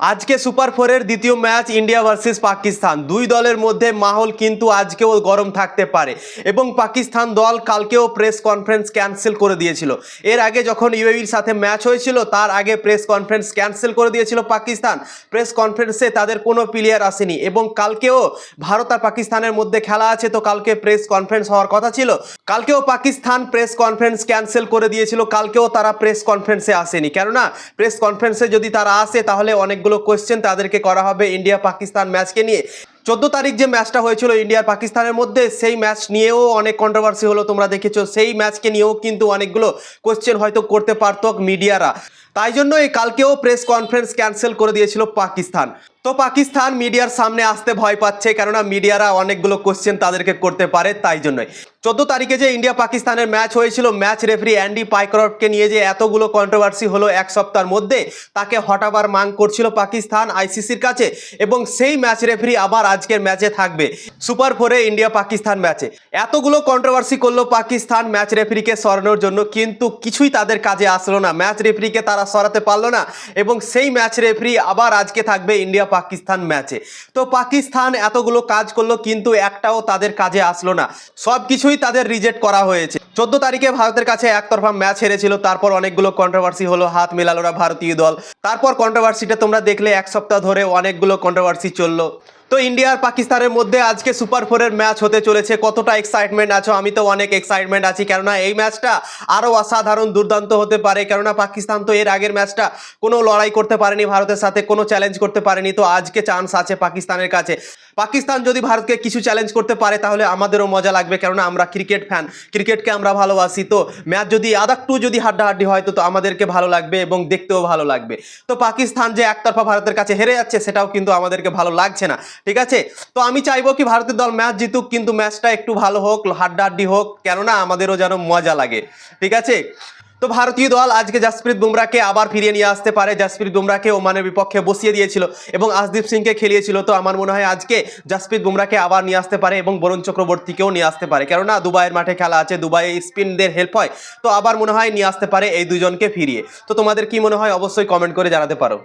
আজকে সুপার ফোরের দ্বিতীয় ম্যাচ ইন্ডিয়া ভার্সেস পাকিস্তান। দুই দলের মধ্যে মাহল কিন্তু আজকেও গরম থাকতে পারে এবং পাকিস্তান দল কালকেও প্রেস কনফারেন্স ক্যান্সেল করে দিয়েছিল। এর আগে যখন ইউএইর সাথে ম্যাচ হয়েছিল, তার আগে প্রেস কনফারেন্স ক্যান্সেল করে দিয়েছিল পাকিস্তান। প্রেস কনফারেন্সে তাদের কোনো প্লেয়ার আসেনি এবং কালকেও ভারত আর পাকিস্তানের মধ্যে খেলা আছে, তো কালকে প্রেস কনফারেন্স হওয়ার কথা ছিল। কালকেও পাকিস্তান প্রেস কনফারেন্স ক্যান্সেল করে দিয়েছিল, কালকেও তারা প্রেস কনফারেন্সে আসেনি। কেননা, প্রেস কনফারেন্সে যদি তারা আসে, তাহলে অনেকগুলো কোয়েশ্চেন তাদেরকে করা হবে ইন্ডিয়া পাকিস্তান ম্যাচকে নিয়ে। চোদ্দ তারিখ যে ম্যাচটা হয়েছিল ইন্ডিয়ার পাকিস্তানের মধ্যে, সেই ম্যাচ নিয়েও অনেক কন্ট্রোভার্সি হলো, তোমরা দেখেছ। সেই ম্যাচকে নিয়েও কিন্তু অনেকগুলো কোয়েশ্চেন হয়তো করতে পারত মিডিয়ারা তাই জন্য এই কালকেও প্রেস কনফারেন্স ক্যান্সেল করে দিয়েছিল পাকিস্তান। তো পাকিস্তান মিডিয়ার সামনে আসতে ভয় পাচ্ছে, কেননা মিডিয়ারা অনেকগুলো কোশ্চেন তাদেরকে করতে পারে তাই জন্যই। চোদ্দ তারিখে যে ইন্ডিয়া পাকিস্তানের ম্যাচ হয়েছিল ম্যাচ রেফারি অ্যান্ডি পাইক্রফটকে নিয়ে যে এতগুলো কন্ট্রোভার্সি হলো এক সপ্তাহের মধ্যে, তাকে হটাবার মাং করছিল পাকিস্তান আইসিসির কাছে এবং সেই ম্যাচ রেফারি আবার আজকের ম্যাচে থাকবে সুপার ফোরে ইন্ডিয়া পাকিস্তান ম্যাচে এতগুলো কন্ট্রোভার্সি করল পাকিস্তান ম্যাচ রেফারিকে সরানোর জন্য, কিন্তু কিছুই তাদের কাজে আসলো না। ম্যাচ রেফারিকে তারা সরাতে পারল না এবং সেই ম্যাচ রেফারি আবার আজকে থাকবে ইন্ডিয়া পাকিস্তান ম্যাচে। তো পাকিস্তান এতগুলো কাজ করল, কিন্তু একটাও তাদের কাজে আসলো না। সব কিছুই তাদের রিজেক্ট করা হয়েছে। চোদ্দ তারিখে ভারতের কাছে একতরফা ম্যাচ হেরেছিল, তারপর অনেকগুলো কন্ট্রোভার্সি হলো, হাত মেলালোরা ভারতীয় দল। তারপর কন্ট্রোভার্সিটা তোমরা দেখলে, এক সপ্তাহ ধরে অনেকগুলো কন্ট্রোভার্সি চলল। তো ইন্ডিয়া আর পাকিস্তানের মধ্যে আজকে সুপার ফোরের ম্যাচ হতে চলেছে। কতটা এক্সাইটমেন্ট আছো? আমি তো অনেক এক্সাইটমেন্ট আছি, কেননা এই ম্যাচটা আরও অসাধারণ, দুর্দান্ত হতে পারে। কেননা পাকিস্তান তো এর আগের ম্যাচটা কোনো লড়াই করতে পারেনি, ভারতের সাথে কোনো চ্যালেঞ্জ করতে পারেনি। তো আজকে চান্স আছে পাকিস্তানের কাছে। পাকিস্তান যদি ভারতকে কিছু চ্যালেঞ্জ করতে পারে, তাহলে আমাদেরও মজা লাগবে। কেননা আমরা ক্রিকেট ফ্যান ক্রিকেটকে আমরা ভালোবাসি। তো ম্যাচ যদি আদাকটু যদি হাড্ডাহাড্ডি হয়, তো তো আমাদেরকে ভালো লাগবে এবং দেখতেও ভালো লাগবে। তো পাকিস্তান যে একতরফা ভারতের কাছে হেরে যাচ্ছে, সেটাও কিন্তু আমাদেরকে ভালো লাগছে না। ঠিক আছে? তো আমি চাইব কি ভারতের দল ম্যাচ জিতুক, কিন্তু ম্যাচটা একটু ভালো হোক, হাড্ডাহাড্ডি হোক, কেননা আমাদেরও যেন মজা লাগে। ঠিক আছে? তো ভারতীয় দল আজকে জাসপ্রীত বুমরাকে আবার ফিরিয়ে নিয়ে আসতে পারে। জাসপ্রীত বুমরাকে ওমানের বিপক্ষে বসিয়ে দিয়েছিল এবং আসদীপ সিংকে খেলিয়েছিল। তো আমার মনে হয় আজকে জাসপ্রীত বুমরাকে আবার নিয়ে আসতে পারে এবং বরুণ চক্রবর্তীকেও নিয়ে আসতে পারে। কেননা দুবাইয়ের মাঠে খেলা আছে, দুবাইয়ে স্পিনদের হেল্প হয়। তো আবার মনে হয় নিয়ে আসতে পারে এই দুজনকে ফিরিয়ে। তো তোমাদের কি মনে হয়? অবশ্যই কমেন্ট করে জানাতে পারো।